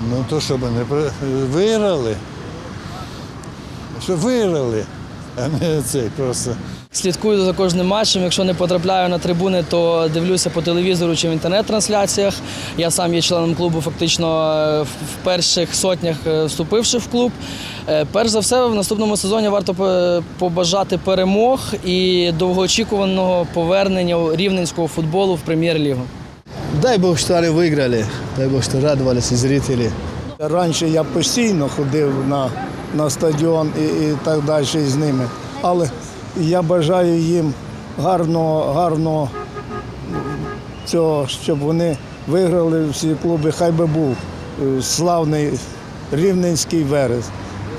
Ну то щоб не виграли. Щоб виграли, а не цей просто. Слідкую за кожним матчем. Якщо не потрапляю на трибуни, то дивлюся по телевізору чи в інтернет-трансляціях. Я сам є членом клубу, фактично е, в в перших сотнях е, вступивши в клуб. Е, Перш за все, в наступному сезоні варто побажати перемог і довгоочікуваного повернення рівненського футболу в прем'єр-лігу. Дай Бог, что они выиграли. Дай Бог, что радовались и зрители. Раніше я постійно ходив на, на стадіон і, і так далі з ними. Але я бажаю їм гарного, гарного цього, щоб вони виграли всі клуби. Хай би був е, славний рівненський верес.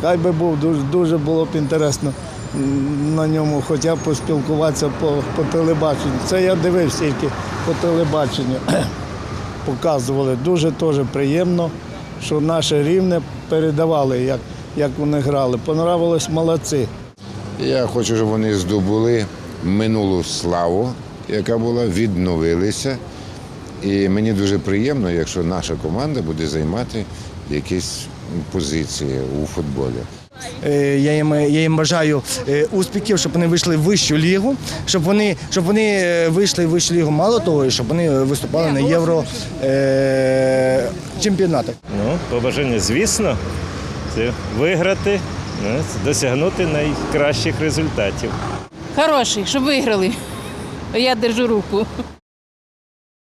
Хай би був дуже, дуже було б інтересно на ньому хоча б поспілкуватися по, по телебаченню. Це я дивився тільки по телебаченню. показували. Дуже теж приємно, що наше рівне передавали, як, як вони грали. Понравилось молодці. Я хочу, щоб вони здобули минулу славу, яка була, відновилися. І мені дуже приємно, якщо наша команда буде займати якісь позиції у футболі. Е, Я їм, я їм бажаю е, успіхів, щоб вони вийшли в вищу лігу, щоб вони, щоб вони е, вийшли в вищу лігу, мало того, і щоб вони виступали на євро е, чемпіонатах. Ну, побажання, звісно, це виграти, ну, досягнути найкращих результатів. Хороший, щоб виграли. Я держу руку.